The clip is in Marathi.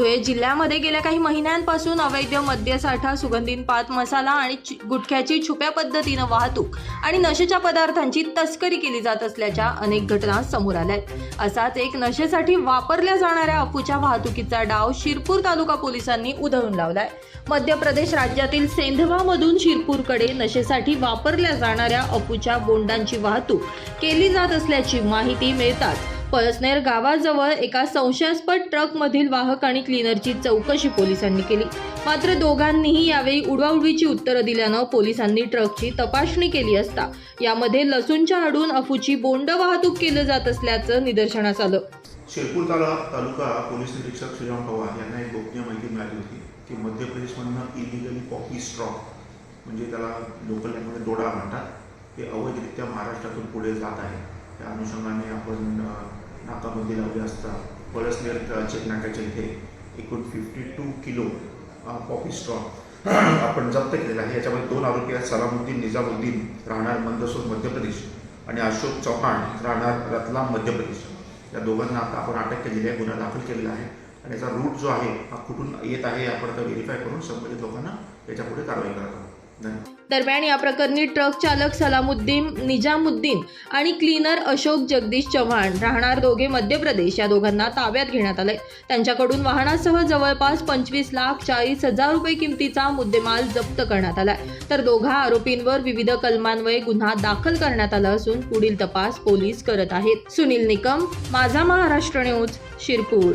धुळे जिल्ह्यामध्ये गेल्या काही महिन्यांपासून अवैध मद्यसाठा सुगंधित पात मसाला आणि गुटख्याची छुप्या पद्धतीनं वाहतूक आणि नशेच्या पदार्थांची तस्करी केली जात असल्याच्या अनेक घटना समोर आल्या आहेत असाच एक नशेसाठी वापरल्या जाणाऱ्या अफूच्या वाहतुकीचा डाव शिरपूर तालुका पोलिसांनी उधळून लावलाय. मध्य प्रदेश राज्यातील सेंधवामधून शिरपूरकडे नशेसाठी वापरल्या जाणाऱ्या अफूच्या बोंडांची वाहतूक केली जात असल्याची माहिती मिळतात पळसनेर गावाजवळ एका संशयास्पद ट्रकमधील वाहक आणि क्लिनरची चौकशी पोलिसांनी केली. मात्र दोघांनीही यावेळी उडवाउडवीची उत्तरं दिल्यानं पोलिसांनी ट्रकची तपासणी केली असता यामध्ये लसूणच्या हाडून अफूची बोंड वाहतूक केलं जात असल्याचं निदर्शनास आलं. शिरपूर तालुका पोलीस निरीक्षक श्रीराम पवार यांना एक गोपनीय माहिती मिळाली होती की मध्य प्रदेशमधनं इलिगली पॉपी स्ट्रॉ म्हणजे त्याला लोकल लँग्वेज डोडा म्हणतात ते अवैधरित्या महाराष्ट्रातून पुढे जात आहे. त्या अनुषंगाने आपण अ, नाकाबंदी लावली असता पळसनेर अ, चेकनाक्याच्या इथे एकूण fifty two kilo coffee poppy आपण जप्त केलेला आहे. याच्यामध्ये दोन आरोपी आहेत. सलामुद्दीन निजामुद्दीन राहणार मंदसूर मध्य प्रदेश आणि अशोक चव्हाण राहणार रतलाम मध्य प्रदेश या दोघांना आता आपण अटक केलेली आहे गुन्हा दाखल केलेला आहे. आणि याचा रूट जो आहे हा कुठून येत आहे आपण आता व्हेरीफाय करून संबंधित लोकांना याच्यापुढे कारवाई करत आहोत. दरम्यान या प्रकरणी ट्रक चालक सलामुद्दीन निजामुद्दीन आणि क्लीनर अशोक जगदीश चव्हाण राहणार दोघे मध्य प्रदेश. या दोघांना ताब्यात घेण्यात आले त्यांच्याकडून वाहनासह जवळपास पंचवीस लाख चाळीस हजार रुपये किमतीचा मुद्देमाल जप्त करण्यात आलाय. तर दोघा आरोपींवर विविध कलमान्वये गुन्हा दाखल करण्यात आला असून पुढील तपास पोलीस करत आहेत. सुनील निकम माझा महाराष्ट्र न्यूज शिरपूर.